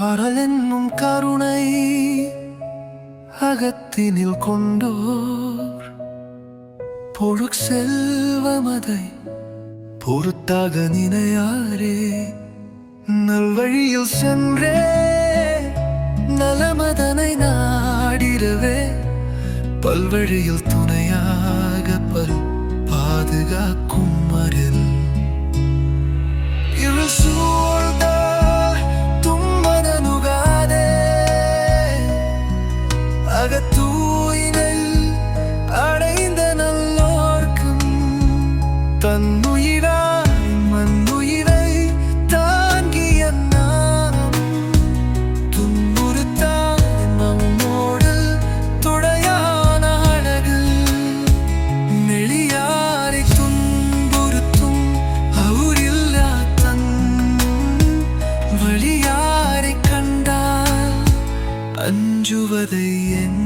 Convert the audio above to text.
அறல் என்னும் கருணை அகத்தினில் கொண்டோர். பொழுக் செல்வமதை பொறுத்தாக நினையாரே. நல்வழியில் சென்றே நலமதனை நாடிரவே பல்வழியில் துணையாக பல் பாதுகாக்கும் அருள். அகத்தூயினல் அடைந்த நல்லோர்க்கும் தன்னுயிராய் மண்ணுயிரை தாங்கிய நாம் துன்புறுத்தான் நம்மோடு துணையான அழகு நெளியாரை துன்புறுத்தும் அவுரில்லா தன் வழியாரை கண்டால் அஞ்சுவதை என்